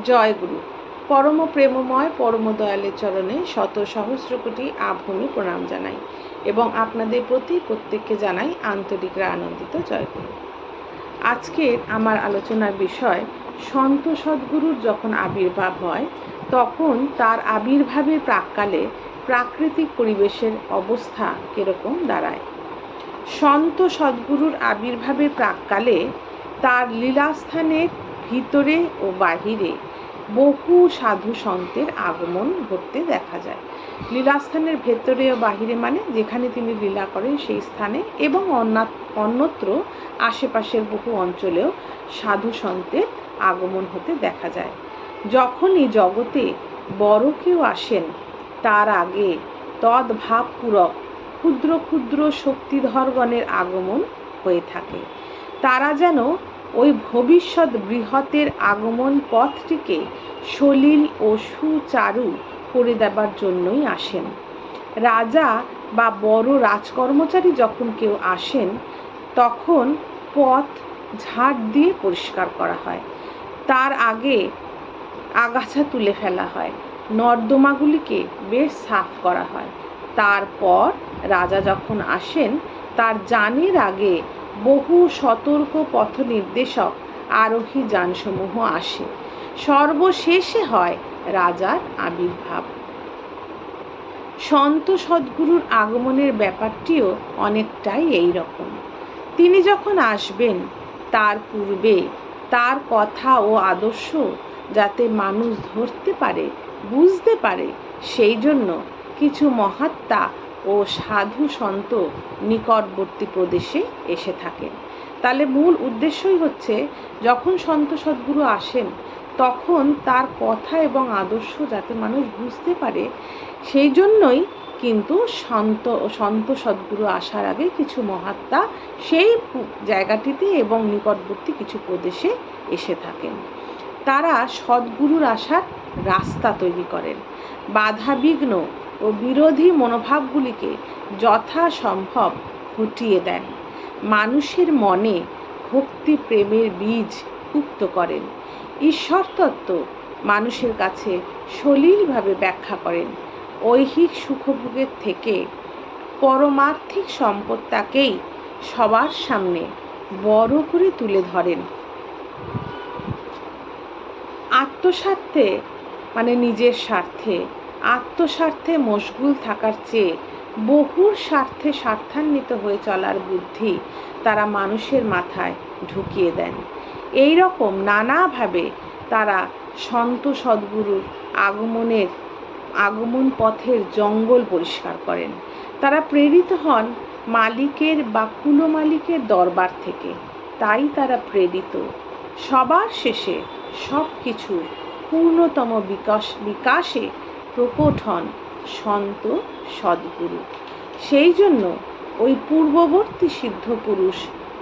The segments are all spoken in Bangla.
জয় গুরু পরম প্রেমময়, পরম দয়ালের চরণে শত সহস্র কোটি আভূমি প্রণাম জানাই এবং আপনাদের প্রতি প্রত্যেককে জানাই আন্তরিক আনন্দিত জয় গুরু আজকের আমার আলোচনার বিষয়, সন্ত সদ্গুরুর যখন আবির্ভাব হয়, তখন তার আবির্ভাবের প্রাককালে প্রাকৃতিক পরিবেশের অবস্থা কীরকম দাঁড়ায়। সন্ত সদ্গুরুর আবির্ভাবের প্রাককালে তার লীলাস্থানের ভিতরে ও বাহিরে বহু সাধু সন্তের আগমন ঘটতে দেখা যায়। লীলাস্থানের ভেতরে ও বাহিরে মানে যেখানে তিনি লীলা করেন সেই স্থানে এবং অন্যত্র আশেপাশের বহু অঞ্চলেও সাধু সন্তের আগমন হতে দেখা যায়। যখনই জগতে বড় কেউ আসেন, তার আগে তদ্ভাবপূরক ক্ষুদ্র ক্ষুদ্র শক্তিধরগণের আগমন হয়ে থাকে। তারা যেন ওই ভবিষ্যৎ বৃহতের আগমন পথটিকে সলিল ও সুচারু করে দেবার জন্যই আসেন। রাজা বা বড় রাজকর্মচারী যখন কেউ আসেন, তখন পথ ঝাড় দিয়ে পরিষ্কার করা হয়। তার আগে আগাছা তুলে ফেলা হয়, নর্দমাগুলিকে বেশ সাফ করা হয়। তারপর রাজা যখন আসেন, তার জানের আগে বহু সতর্ক পথ নির্দেশক আরোহী যানসমূহ আসে। সর্বশেষে হয় রাজার আবির্ভাব। সন্ত সদ্গুরুর আগমনের ব্যাপারটিও অনেকটাই এই রকম তিনি যখন আসবেন, তার পূর্বে তার কথা ও আদর্শ যাতে মানুষ ধরতে পারে, বুঝতে পারে, সেই জন্য কিছু মহাত্মা ও সাধু সন্ত নিকটবর্তী প্রদেশে এসে থাকেন। তাহলে মূল উদ্দেশ্যই হচ্ছে, যখন সন্ত সদ্গুরু আসেন, তখন তার কথা এবং আদর্শ যাতে মানুষ বুঝতে পারে, সেই জন্যই কিন্তু সন্ত সন্ত সদ্গুরু আসার আগে কিছু মহাত্মা সেই জায়গাটিতে এবং নিকটবর্তী কিছু প্রদেশে এসে থাকেন। তারা সদ্গুরুর আসার রাস্তা তৈরি করেন। বাধাবিঘ্ন ও বিরোধী মনোভাবগুলিকে যথাসম্ভব হটিয়ে দেন। মানুষের মনে ভক্তি প্রেমের বীজ উক্ত করেন। ঈশ্বর তত্ত্ব মানুষের কাছে সলিলভাবে ব্যাখ্যা করেন। ঐহিক সুখভোগের থেকে পরমার্থিক সম্পদটাকেই সবার সামনে বড় করে তুলে ধরেন। আত্মস্বার্থে মানে নিজের স্বার্থে আত্মস্বার্থে মশগুল থাকার চেয়ে বহুর স্বার্থে স্বার্থান্বিত হয়ে চলার বুদ্ধি তারা মানুষের মাথায় ঢুকিয়ে দেন। এই রকম নানাভাবে তারা সন্ত সদ্গুরুর আগমনের, আগমন পথের জঙ্গল পরিষ্কার করেন। তারা প্রেরিত হন মালিকের বা কুলো মালিকের দরবার থেকে। তাই তারা প্রেরিত। সবার শেষে সব কিছু পূর্ণতম বিকাশ, বিকাশে প্রকট হন সন্ত সদ্গুরু। সেই জন্য ওই পূর্ববর্তী সিদ্ধ পুরুষ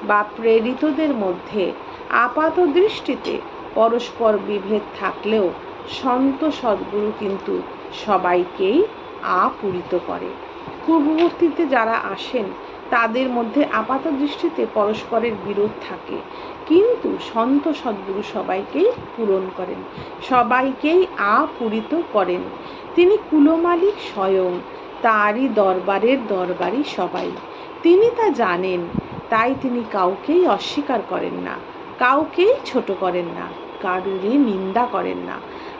বা প্রেরিতদের মধ্যে আপাত দৃষ্টিতে পরস্পর বিভেদ থাকলেও সন্ত সদ্গুরু কিন্তু সবাইকেই আপূরিত করে। পূর্ববর্তীতে যারা আসেন তাদের মধ্যে আপাত দৃষ্টিতে পরস্পরের বিরোধ থাকে। কিন্তু সন্ত সদ্গুরু সবাইকেই পূরণ করেন, সবাইকেই আপূরিত করেন। তিনি কুলমালিক স্বয়ং, তারই দরবারের দরবারই সবাই। তিনি তা জানেন, তাই তিনি কাউকেই অস্বীকার করেন না, কাউকেই ছোট করেন না, কারুরই নিন্দা করেন না।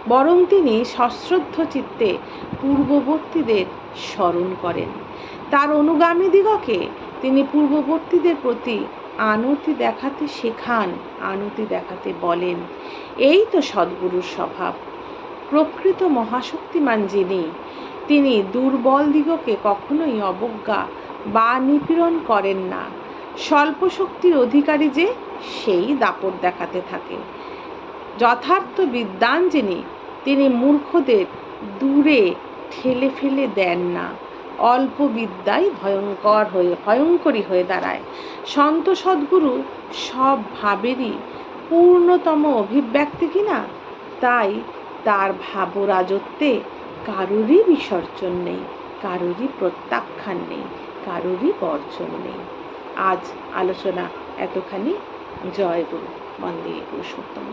বরং তিনি সশ্রদ্ধ চিত্তে পূর্ববর্তীদের স্মরণ করেন। তার অনুগামীদিগকে তিনি পূর্ববর্তীদের প্রতি আনতি দেখাতে শেখান, আনতি দেখাতে বলেন। এই তো সদ্গুরুর স্বভাব। প্রকৃত মহাশক্তিমান যিনি, তিনি দুর্বল দিগকে কখনোই অবজ্ঞা বা নিপীড়ন করেন না। স্বল্প শক্তির অধিকারী যে, সেই দাপট দেখাতে থাকে। যথার্থ বিদ্যান যিনি তিনি মূর্খদের দূরে ঠেলে ফেলে দেন না। অল্প বিদ্যাই ভয়ঙ্কর হয়ে, ভয়ঙ্করী হয়ে দাঁড়ায়। সন্ত সদ্গুরু সব ভাবেরই পূর্ণতম অভিব্যক্তি কিনা তাই তার ভাবরাজত্বে কারোরই বিসর্জন নেই, কারোরই প্রত্যাখ্যান নেই, কারোরই বর্জন নেই। আজ আলোচনা এতখানি। জয় গুরু। বন্দে পুরুষোত্তম